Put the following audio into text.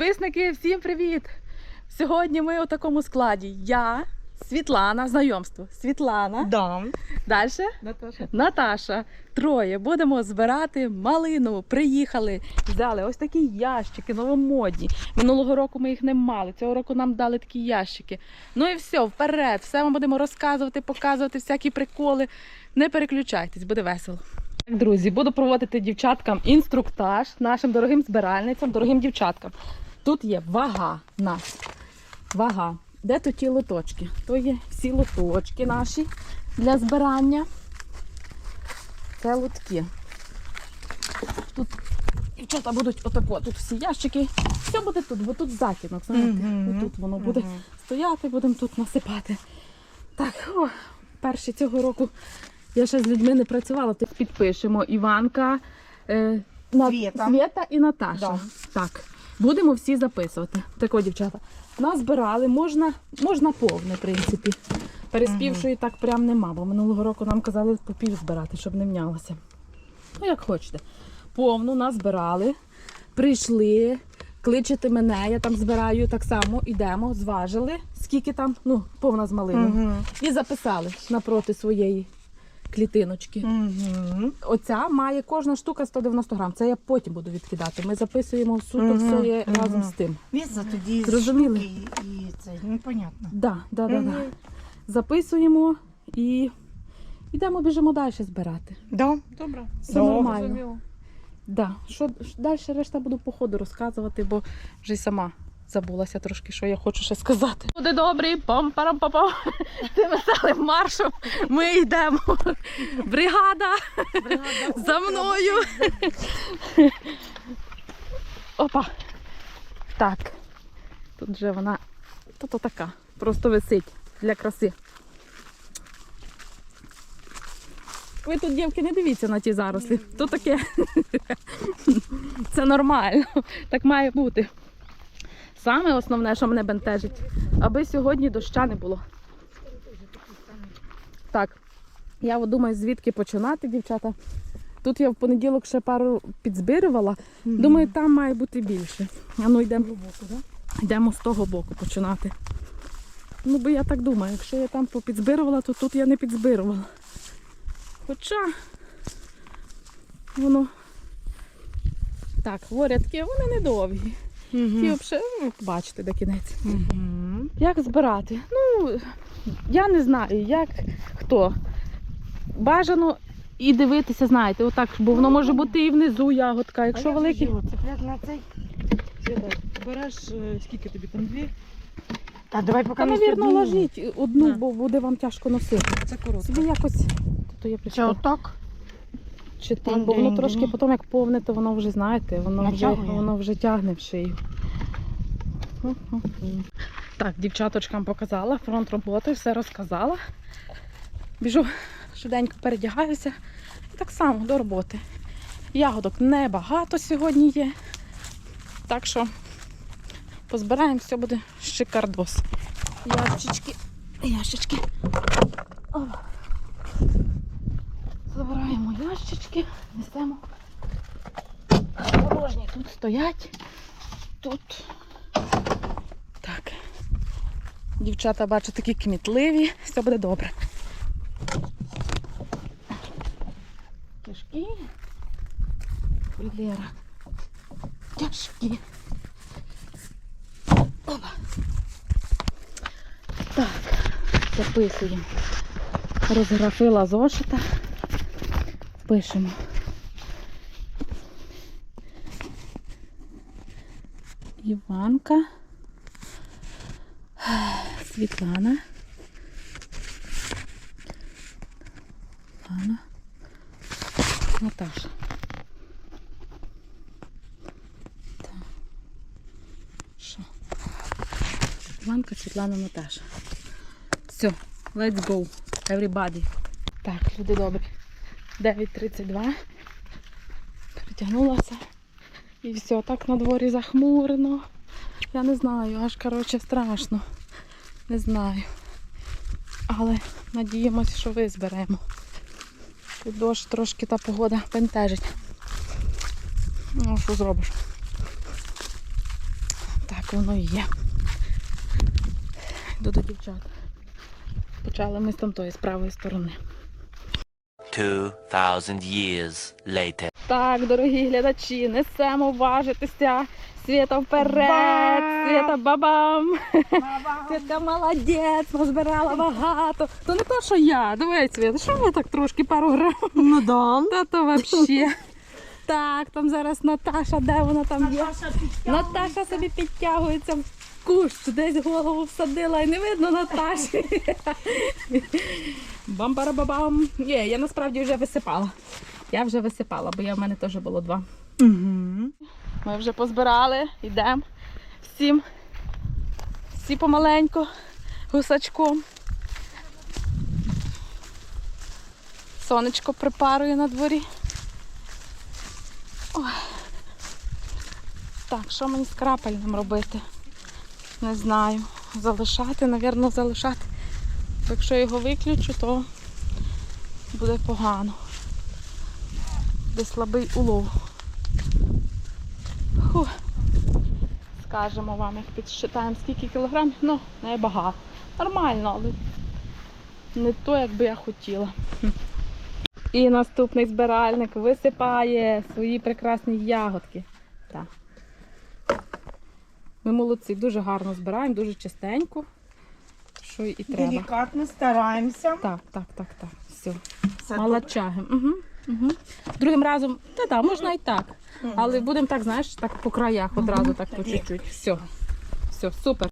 Підписники, всім привіт! Сьогодні ми у такому складі. Я, Світлана, знайомство. Світлана. Да. Далі Наташа. Наташа. Троє. Будемо збирати малину. Приїхали. Взяли ось такі ящики новомодні. Минулого року ми їх не мали. Цього року нам дали такі ящики. Ну і все, вперед. Все ми будемо розказувати, показувати всякі приколи. Не переключайтесь, буде весело. Друзі, буду проводити дівчаткам інструктаж нашим дорогим збиральницям, дорогим дівчаткам. Тут є вага нас. Вага. Де тут ті лоточки? То є всі лоточки наші для збирання. Це лотки. Тут дівчата будуть отако, тут всі ящики. Все буде тут, бо тут закинок. Знаєте, Мгм. тут воно буде Мгм. стояти, будемо тут насипати. Так, о, перші цього року я ще з людьми не працювала, то підпишемо Іванка, е, Свєта. Свєта і Наташа. Да. Так, будемо всі записувати. Так, о, дівчата. Назбирали, можна, можна повне, в принципі. Переспівшої так прям нема, бо минулого року нам казали по пів збирати, щоб не мнялося. Ну, як хочете. Повну назбирали, прийшли, кличете мене, я там збираю так само, йдемо, зважили, скільки там, ну, повна з малиною. Мгм. І записали напроти своєї клітиночки. Мгм. Оця має кожна штука 190 грам. Це я потім буду відкидати. Ми записуємо суто Мгм, все є мгм. разом з тим. Віза тоді Зрозуміли? штуки і це, ну понятно. Да, да, да, да. Записуємо і йдемо, біжимо далі збирати. Да. Добре. Все Добре. нормально. Да. Що далі решта буду по ходу розказувати, бо вже й сама забулася трошки, що я хочу ще сказати. Буде добрий, пам парам папам Тим веселим маршем ми йдемо. Бригада за мною. Опа. Так. Тут вже вона то така. Просто висить для краси. Ви тут, дівки, не дивіться на ті зарослі. То таке. Це нормально. Так має бути. Саме основне, що мене бентежить, аби сьогодні доща не було. Так, я от думаю, звідки починати, дівчата. Тут я в понеділок ще пару підзбирювала. Думаю, там має бути більше. А ну йдемо. Йдемо з того боку починати. Ну, бо я так думаю, якщо я там попідзбирувала, то тут я не підзбирувала. Хоча воно. Так, ворядки, вони недовгі. Ті Мгм. взагалі, ну, бачите, де кінець. Мгм. Як збирати? Ну, я не знаю, як хто. Бажано і дивитися, знаєте, отак, бо воно може бути і внизу ягодка. Якщо А як великі. же його на цей? Береш е, скільки тобі там дві? Та давай поки Та, навірно, ложіть одну, На. бо буде вам тяжко носити. Це коротко. Собі якось. То я прийшла. отак? Чи так, бо воно трошки потім, як повне, то воно вже, знаєте, воно вже, воно вже тягне в шию. Так, дівчаточкам показала, фронт роботи, все розказала. Біжу, швиденько передягаюся. І так само до роботи. Ягодок небагато сьогодні є. Так що позбираємо, все буде шикардос. Ящички, ящички. О. Ящички, несемо. Порожні тут стоять. Тут. Так. Дівчата, бачу, такі кмітливі. Все буде добре. Тяжкі. Лера. Тяжкі. Опа. Так, записуємо. Розграфила зошита. Пишемо. Іванка. Світлана. Анна. Наташа. Так. Що? Іванка, Світлана, Наташа. Все, let's go, everybody. Так, люди добрі. 9.32. Притягнулася. І все, так на дворі захмурено. Я не знаю, аж коротше страшно. Не знаю. Але надіємося, що визберемо. Тут дощ трошки та погода бентежить. Ну, що зробиш? Так воно і є. Йду до дівчат. Почали ми з тамтої з правої сторони. 2,000 years later. Так, дорогі глядачі, несемо важитися. Світа вперед! Ба! Світа бабам! Світка молодець, назбирала багато. То не то, що я. Дивись, Світа, що ми так трошки пару грам? Ну да. Та то взагалі. Так, там зараз Наташа, де вона там є? Наташа собі підтягується в кущ, десь голову всадила і не видно Наташі. Бам-барабабам. Є, я насправді вже висипала. Я вже висипала, бо я в мене теж було два. Ми вже позбирали, йдемо всім. Всі помаленьку, гусачком. Сонечко припарує на дворі. Ой. Так, що мені з крапельним робити? Не знаю. Залишати, напевно, залишати. Якщо його виключу, то буде погано. Буде слабий улов. Фух. Скажемо вам, як підсчитаємо, скільки кілограмів. Ну, не багато. Нормально, але не то, як би я хотіла. І наступний збиральник висипає свої прекрасні ягодки. Так. Ми молодці, дуже гарно збираємо, дуже чистенько. Що і треба. Делікатно стараємося. Так, так, так, так. Все. Все Молодчаги. Угу, угу. Другим разом, та-да, можна і так. Але будемо так, знаєш, так по краях одразу так по чуть-чуть. Все. Все, супер.